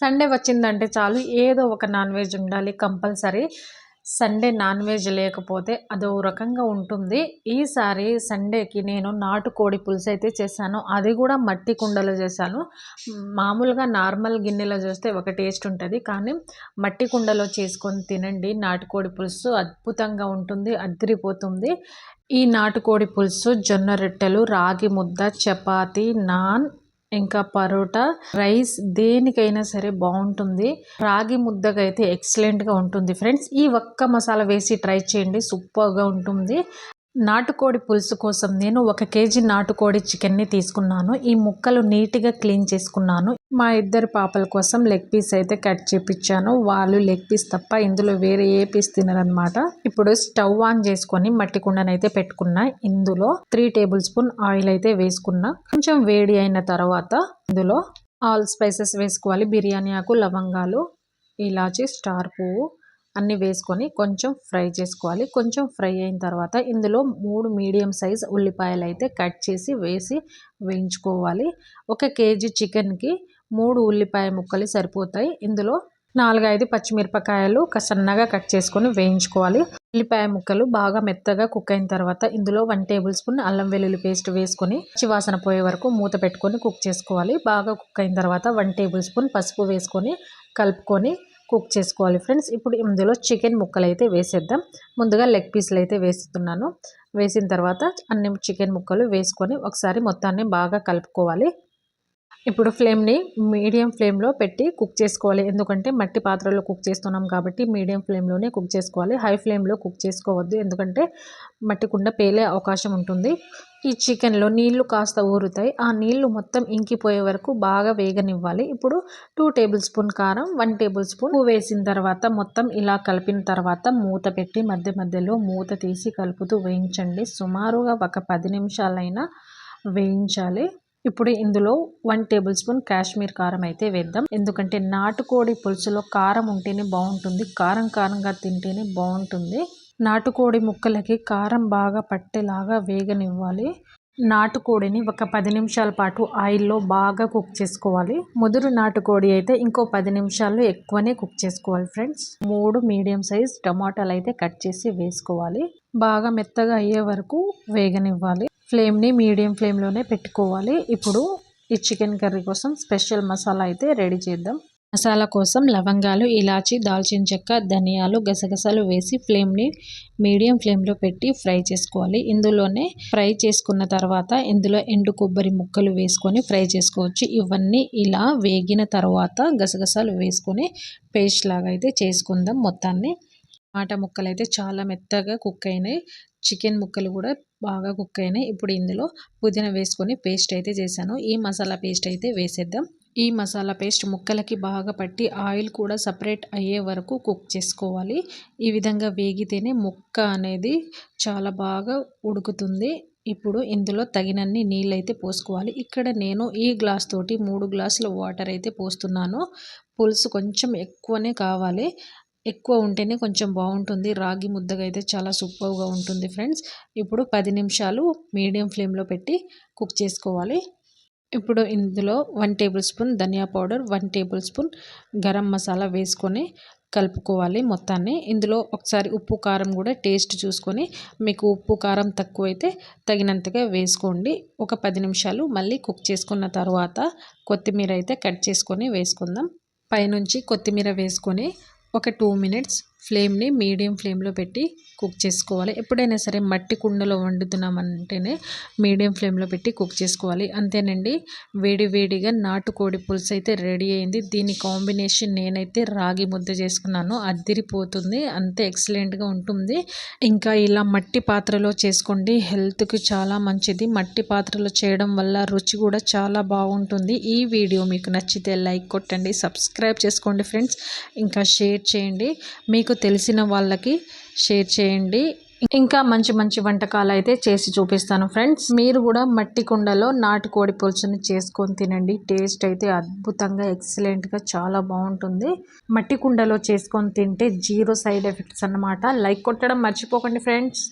Sunday వచ్చిందంటే చాలు ఏదో ఒక నాన్ వెజ్ ఉండాలి కంపల్సరీ. సండే నాన్ వెజ్ లేకపోతే అదో రకంగా ఉంటుంది. ఈసారి సండేకి నేను నాటుకోడి పులుసు అయితే చేశాను. అది కూడా మట్టి కుండలో చేశాను. మామూలుగా నార్మల్ గిన్నెలో చేస్తే ఒక టేస్ట్ ఉంటుంది. కానీ మట్టి కుండలో చేసుకొని తినండి. నాటుకోడి పులుసు అద్భుతంగా ఉంటుంది అదిరిపోతుంది. ఈ నాటుకోడి పులుసు జొన్న రొట్టెలు రాగి ముద్ద చపాతి నాన్ ఇంకా పరోటా రైస్ దేనికైనా సరే బాగుంటుంది. రాగి ముద్దగా అయితే ఎక్సలెంట్గా ఉంటుంది. ఫ్రెండ్స్ ఈ ఒక్క మసాలా వేసి ట్రై చేయండి. సూపర్గా ఉంటుంది. నాటుకోడి పులుసు కోసం నేను ఒక కేజీ నాటుకోడి చికెన్ని తీసుకున్నాను. ఈ ముక్కలు నీట్గా క్లీన్ చేసుకున్నాను. మా ఇద్దరు పాపల కోసం లెగ్ పీస్ అయితే కట్ చేపించాను వాళ్ళు లెగ్ పీస్ తప్ప ఇందులో వేరే ఏ పీస్ తినరనమాట ఇప్పుడు స్టవ్ ఆన్ చేసుకొని మట్టి కుండనైతే పెట్టుకున్నా. ఇందులో త్రీ టేబుల్ స్పూన్ ఆయిల్ అయితే వేసుకున్నా. కొంచెం వేడి అయిన తర్వాత ఇందులో ఆల్ స్పైసెస్ వేసుకోవాలి. బిర్యానీ ఆకు లవంగాలు ఇలాచి స్టార్ పువ్వు అన్నీ వేసుకొని కొంచెం ఫ్రై చేసుకోవాలి. కొంచెం ఫ్రై అయిన తర్వాత ఇందులో మూడు మీడియం సైజ్ ఉల్లిపాయలు అయితే కట్ చేసి వేసి వేయించుకోవాలి. ఒక కేజీ చికెన్కి మూడు ఉల్లిపాయ ముక్కలు సరిపోతాయి. ఇందులో నాలుగైదు పచ్చిమిరపకాయలు సన్నగా కట్ చేసుకొని వేయించుకోవాలి. ఉల్లిపాయ ముక్కలు బాగా మెత్తగా కుక్ అయిన తర్వాత ఇందులో వన్ టేబుల్ స్పూన్ అల్లం వెల్లుల్లి పేస్ట్ వేసుకొని చివాసన పోయే వరకు మూత పెట్టుకొని కుక్ చేసుకోవాలి. బాగా కుక్ అయిన తర్వాత వన్ టేబుల్ స్పూన్ పసుపు వేసుకొని కలుపుకొని కుక్ చేసుకోవాలి ఫ్రెండ్స్. ఇప్పుడు ఇందులో చికెన్ ముక్కలు అయితే వేసేద్దాం. ముందుగా లెగ్ పీసులు అయితే వేస్తున్నాను. వేసిన తర్వాత అన్ని చికెన్ ముక్కలు వేసుకొని ఒకసారి మొత్తాన్ని బాగా కలుపుకోవాలి. ఇప్పుడు ఫ్లేమ్ని మీడియం ఫ్లేమ్లో పెట్టి కుక్ చేసుకోవాలి. ఎందుకంటే మట్టి పాత్రలో కుక్ చేస్తున్నాం కాబట్టి మీడియం ఫ్లేమ్లోనే కుక్ చేసుకోవాలి. హై ఫ్లేమ్లో కుక్ చేసుకోవద్దు. ఎందుకంటే మట్టి కుండ పేలే అవకాశం ఉంటుంది. ఈ చికెన్లో నీళ్ళు కాస్త ఊరుతాయి. ఆ నీళ్ళు మొత్తం ఇంకిపోయే వరకు బాగా వేగనివ్వాలి. ఇప్పుడు టూ టేబుల్ స్పూన్ కారం వన్ టేబుల్ స్పూన్ వేసిన తర్వాత మొత్తం ఇలా కలిపిన తర్వాత మూత పెట్టి మధ్య మధ్యలో మూత తీసి కలుపుతూ వేయించండి. సుమారుగా ఒక పది నిమిషాలైనా వేయించాలి. ఇప్పుడు ఇందులో వన్ టేబుల్ స్పూన్ కాశ్మీర్ కారం అయితే వేద్దాం. ఎందుకంటే నాటుకోడి పులుసులో కారం ఉంటేనే బాగుంటుంది కారం కారంగా తింటేనే బాగుంటుంది. నాటుకోడి ముక్కలకి కారం బాగా పట్టేలాగా వేగనివ్వాలి. నాటుకోడిని ఒక పది నిమిషాల పాటు ఆయిల్లో బాగా కుక్ చేసుకోవాలి. ముదురు నాటుకోడి అయితే ఇంకో పది నిమిషాల్లో ఎక్కువనే కుక్ చేసుకోవాలి ఫ్రెండ్స్. మూడు మీడియం సైజ్ టమాటాలు అయితే కట్ చేసి వేసుకోవాలి. బాగా మెత్తగా అయ్యే వరకు వేగనివ్వాలి. ఫ్లేమ్ని మీడియం ఫ్లేమ్లోనే పెట్టుకోవాలి. ఇప్పుడు ఈ చికెన్ కర్రీ కోసం స్పెషల్ మసాలా అయితే రెడీ చేద్దాం. మసాలా కోసం లవంగాలు ఇలాచి దాల్చిన చెక్క ధనియాలు గసగసాలు వేసి ఫ్లేమ్ని మీడియం ఫ్లేమ్లో పెట్టి ఫ్రై చేసుకోవాలి. ఇందులోనే ఫ్రై చేసుకున్న తర్వాత ఇందులో ఎండు కొబ్బరి ముక్కలు వేసుకొని ఫ్రై చేసుకోవచ్చు. ఇవన్నీ ఇలా వేగిన తర్వాత గసగసాలు వేసుకొని పేస్ట్ లాగా అయితే చేసుకుందాం మొత్తాన్ని. టమాటా ముక్కలు అయితే చాలా మెత్తగా కుక్ అయినాయి. చికెన్ ముక్కలు కూడా బాగా కుక్ అయినాయి. ఇప్పుడు ఇందులో పుదీనా వేసుకొని పేస్ట్ అయితే చేశాను. ఈ మసాలా పేస్ట్ అయితే వేసేద్దాం. ఈ మసాలా పేస్ట్ ముక్కలకి బాగా పట్టి ఆయిల్ కూడా సపరేట్ అయ్యే వరకు కుక్ చేసుకోవాలి. ఈ విధంగా వేగితేనే ముక్క అనేది చాలా బాగా ఉడుకుతుంది. ఇప్పుడు ఇందులో తగినన్ని నీళ్ళు అయితే పోసుకోవాలి. ఇక్కడ నేను ఈ గ్లాస్ తోటి మూడు గ్లాసుల వాటర్ అయితే పోస్తున్నాను. పులుసు కొంచెం ఎక్కువనే కావాలి. ఎక్కువ ఉంటేనే కొంచెం బాగుంటుంది. రాగి ముద్దగా అయితే చాలా సూపర్గా ఉంటుంది ఫ్రెండ్స్. ఇప్పుడు పది నిమిషాలు మీడియం ఫ్లేమ్లో పెట్టి కుక్ చేసుకోవాలి. ఇప్పుడు ఇందులో వన్ టేబుల్ స్పూన్ ధనియా powder one tablespoon garam masala వేసుకొని కలుపుకోవాలి మొత్తాన్ని. ఇందులో ఒకసారి ఉప్పు కారం కూడా టేస్ట్ చూసుకొని మీకు ఉప్పు కారం తక్కువైతే తగినంతగా వేసుకోండి. ఒక పది నిమిషాలు మళ్ళీ కుక్ చేసుకున్న తర్వాత కొత్తిమీర అయితే కట్ చేసుకొని వేసుకుందాం. పైనుంచి కొత్తిమీర వేసుకొని ఒక టూ మినిట్స్ ఫ్లేమ్ని మీడియం ఫ్లేమ్లో పెట్టి కుక్ చేసుకోవాలి. ఎప్పుడైనా సరే మట్టి కుండలో వండుతున్నామంటేనే మీడియం ఫ్లేమ్లో పెట్టి కుక్ చేసుకోవాలి. అంతేనండి వేడి వేడిగా నాటుకోడి పులుసు అయితే రెడీ అయింది. దీని కాంబినేషన్ నేనైతే రాగి ముద్ద చేసుకున్నాను. అద్దిరిపోతుంది అంతే ఎక్సలెంట్గా ఉంటుంది. ఇంకా ఇలా మట్టి పాత్రలో చేసుకోండి. హెల్త్కి చాలా మంచిది. మట్టి పాత్రలో చేయడం వల్ల రుచి కూడా చాలా బాగుంటుంది. ఈ వీడియో మీకు నచ్చితే లైక్ కొట్టండి సబ్స్క్రైబ్ చేసుకోండి ఫ్రెండ్స్. ఇంకా షేర్ చేయండి. మీకు మీకు తెలిసిన వాళ్ళకి షేర్ చేయండి. ఇంకా మంచి మంచి వంటకాలు అయితే చేసి చూపిస్తాను ఫ్రెండ్స్. మీరు కూడా మట్టి కుండలో నాటుకోడి పులుసుని చేసుకొని తినండి. టేస్ట్ అయితే అద్భుతంగా ఎక్సలెంట్గా చాలా బాగుంటుంది. మట్టి కుండలో చేసుకొని తింటే జీరో సైడ్ ఎఫెక్ట్స్ అనమాట లైక్ కొట్టడం మర్చిపోకండి ఫ్రెండ్స్.